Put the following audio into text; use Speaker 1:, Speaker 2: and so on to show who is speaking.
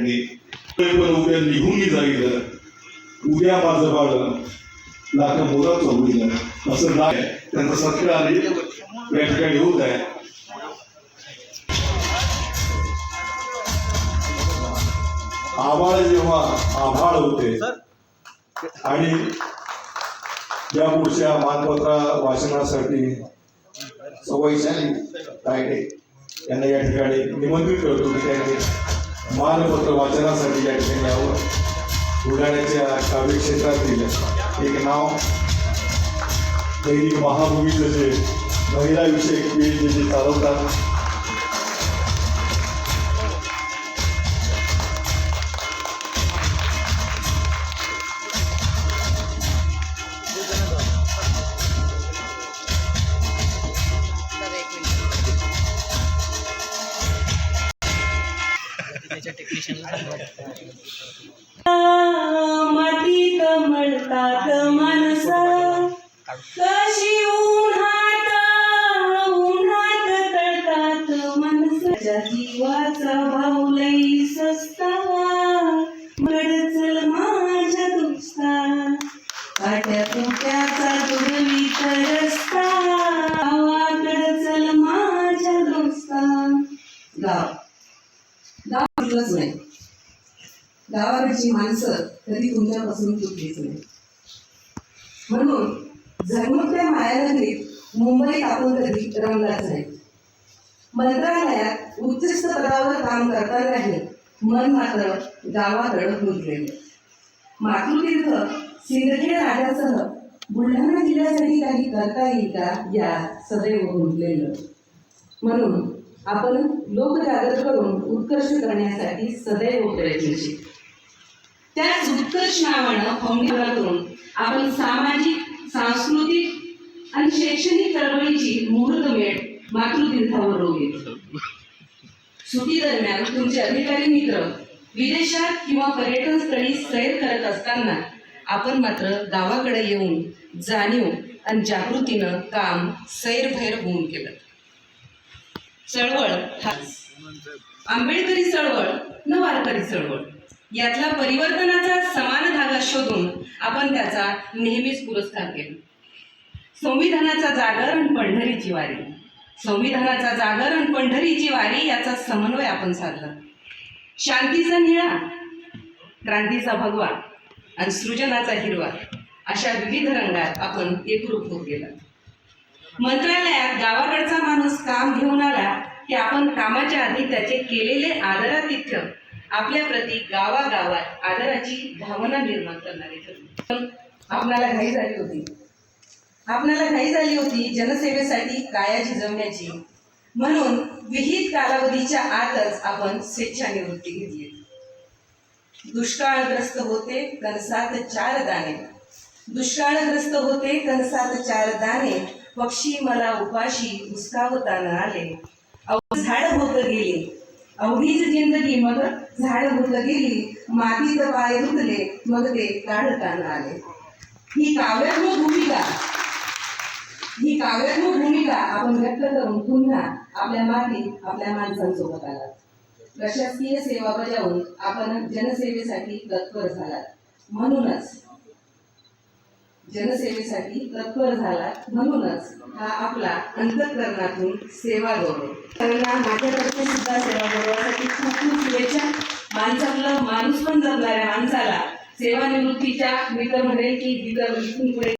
Speaker 1: ठिकाणी पण उद्या निघून मी जाईल उद्या माझं बाळ लाख मोलाचं होईल असं नाही त्यांचा सत्कार या ठिकाणी होत आहे. आभाळ जेव्हा आभाळ होते आणि या पुढच्या मानपत्र वाचनासाठी सवयशाली तायडे यांना या ठिकाणी निमंत्रित करतो की त्यांनी मानपत्र वाचनासाठी या ठिकाणी यावं बुलढाण्याच्या काव्य क्षेत्रातील एक नाव दैनिक महाभूमीचं जे महिला विषयक पेज जे आमच्या टेक्निशियनला
Speaker 2: मातीत मळतात माणस. कशी उन्हात उन्हात तळतात जीवाचा भाऊ लई सस्ता मडचल माझ्या दुसता काट्या तुट्याचा दुर्वीत रस्ता. गावाकडं चल माझ्या दोस्ता. गाव गाव नाही. गावाकडची माणसं कधी तुमच्यापासून तुटलीच नाही. म्हणून झगमगत्या मायानगरीत मुंबईत आपण कधी रंगलाच नाही मंत्रालयात उच्च पदावर काम करतानाही मन मात्र गावाकडं गुंतलेलं मातृतीर्थ सिंदखेड राजासह बुलढाणा जिल्ह्यासाठी काही करता येईल का? या सदैव गुंतलेलं म्हणून आपण लोकजागर करून उत्कर्ष करण्यासाठी सदैव प्रयत्नशील त्याच उत्कर्ष नावानं फाउंडेशन करून आपण सामाजिक सांस्कृतिक आणि शैक्षणिक चळवळीची मुहूर्तमेढ मातृतीर्थावर रोग सुटी दरम्यान तुमचे अधिकारी मित्र विदेशात किंवा पर्यटन स्थळी सैर करत असताना आपण मात्र गावाकडे येऊन जाणीव आणि जागृतीनं काम सैरभैर होऊन केलं. चळवळ. हा. आंबेडकरी चळवळ न वारकरी चळवळ. यातला परिवर्तनाचा समान धागा शोधून आपण त्याचा नेहमीच पुरस्कार केला संविधानाचा जागरण पंढरीची वारी. संविधानाचा जागरण पंढरीची वारी याचा समन्वय आपण साधला. शांतीचा निळा क्रांतीचा भगवा आणि सृजनाचा हिरवा अशा विविध रंगात आपण एकरूप होत गेला. मंत्रालयात गावाकडचा माणूस काम घेऊन आला की आपण कामाच्या आधी त्याचे केलेले आदरातिथ्य आपल्या प्रती गावागावात आदराची भावना निर्माण करणारे ठरले पण आपणाला घाई झाली होती. आपणाला घाई झाली होती जनसेवेसाठी काया झिजवण्याची. म्हणून विहित कालावधीच्या आतच आपण स्वेच्छानिवृत्ती घेतली. दुष्काळग्रस्त होते कणसात चार दाणे. दुष्काळग्रस्त होते कणसात चार दाणे. पक्षी मला उपाशी हुसकावताना आले. झाड होत गेली. अवघीच जिंदगी मग झाड होत गेली. मातीत पाय रुतले मग ते काढताना आले. ही काव्यात्मक भूमिका. ही काव्यात्मक भूमिका आपण व्यक्त करून पुन्हा आपल्या माती आपल्या माणसांसोबत आलात. प्रशासकीय सेवा बजावून आपण जनसेवेसाठी तत्पर झालात. म्हणूनच जनसेवेसाठी तत्पर झाला म्हणूनच हा आपला अंतकरणातून सेवा गौरव त्यांना माझ्यातर्फे सुद्धा सेवा गौरवासाठी खूप खूप शुभेच्छा. माणसातलं माणूस पण जपणाऱ्या माणसाला सेवानिवृत्तीच्या मी तर म्हणेल की इतर पुढे